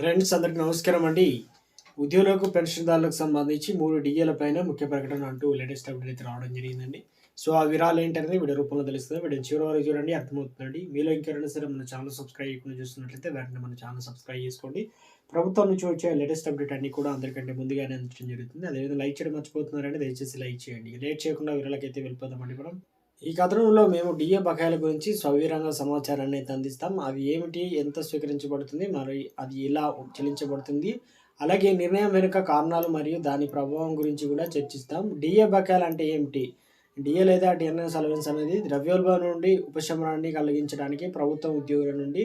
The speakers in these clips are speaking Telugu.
ఫ్రెండ్స్ అందరికి నమస్కారం అండి. ఉద్యోగులకు పెన్షన్దారులకు సంబంధించి మూడు డిఏల పైన ముఖ్య ప్రకటన అంటూ లేటెస్ట్ అప్డేట్ అయితే రావడం జరిగిందండి. సో ఆ విరాలు ఏంటనేది వీడియో రూపంలో తెలుస్తుంది. వీడియో చివరి వరకు చూడండి అర్థమవుతుందండి. మీలో ఇంకెవరైనా సరే మన ఛానల్ సబ్స్క్రైబ్ చేయకుండా చూస్తున్నట్లయితే వెంటనే మన ఛానల్ సబ్స్క్రైబ్ చేసుకోండి. ప్రభుత్వం నుంచి వచ్చే లేటెస్ట్ అప్డేట్ అన్ని కూడా అందరికంటే ముందుగానే అందించడం జరుగుతుంది. అదేవిధంగా లైక్ చేయడం మర్చిపోతున్నారంటే దయచేసి లైక్ చేయండి. లేట్ చేయకుండా విరాలకైతే వెళ్ళిపోతామండి మనం. ఈ కథనంలో మేము డిఏ బకాయిల గురించి సవివరంగా సమాచారాన్ని అయితే అందిస్తాం. అవి ఏమిటి? ఎంత స్వీకరించబడుతుంది? మరి అది ఎలా చెల్లించబడుతుంది? అలాగే నిర్ణయం వెనుక కారణాలు మరియు దాని ప్రభావం గురించి కూడా చర్చిస్తాం. డిఏ బకాయిలు అంటే ఏమిటి? డిఏ లేదా డిఎన్ఎస్ అలవెన్స్ అనేది ద్రవ్యోల్బణం నుండి ఉపశమనాన్ని కలిగించడానికి ప్రభుత్వ ఉద్యోగుల నుండి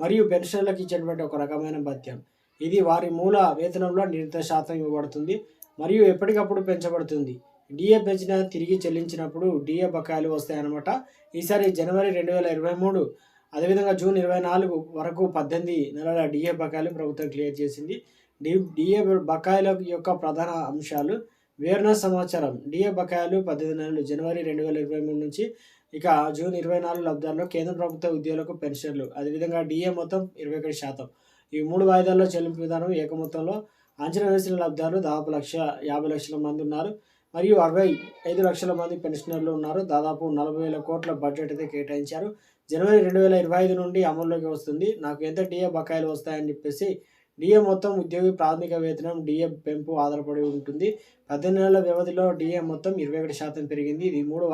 మరియు పెన్షన్లకు ఇచ్చేటువంటి ఒక రకమైన భత్యం. ఇది వారి మూల వేతనంలో నిర్ణీత శాతం ఇవ్వబడుతుంది మరియు ఎప్పటికప్పుడు పెంచబడుతుంది. డిఏ పెంచిన తిరిగి చెల్లించినప్పుడు డిఏ బకాయిలు వస్తాయన్నమాట. ఈసారి జనవరి రెండు వేల ఇరవై మూడు అదేవిధంగా జూన్ ఇరవై నాలుగు వరకు పద్దెనిమిది నెలల డిఏ బకాయిలు ప్రభుత్వం క్లియర్ చేసింది. డి డిఏ బకాయిల యొక్క ప్రధాన అంశాలు వివరణ సమాచారం. డిఏ బకాయిలు పద్దెనిమిది నెలలు జనవరి రెండు వేల ఇరవై మూడు నుంచి ఇక జూన్ ఇరవై నాలుగు లబ్ధాల్లో కేంద్ర ప్రభుత్వ ఉద్యోగులకు పెన్షన్లు అదేవిధంగా డిఏ మొత్తం ఇరవై ఒకటి శాతం. ఈ మూడు వాయిదాల్లో చెల్లింపు విధానం ఏక మొత్తంలో అంచనా వేసిన లబ్ధాలు దాదాపు లక్ష యాభై లక్షల మంది ఉన్నారు. మరియు అరవై ఐదు లక్షల మంది పెన్షనర్లు ఉన్నారు. దాదాపు నలభై వేల కోట్ల బడ్జెట్ అయితే కేటాయించారు. జనవరి రెండు వేల ఇరవై ఐదు నుండి అమల్లోకి వస్తుంది. నాకు ఎంత డిఏ బకాయిలు వస్తాయని చెప్పేసి డిఏ మొత్తం ఉద్యోగి ప్రాథమిక వేతనం డిఏ పెంపు ఆధారపడి ఉంటుంది. పద్దెనిమిది నెలల వ్యవధిలో డిఏ మొత్తం ఇరవై ఒకటి శాతం పెరిగింది. ఇది మూడు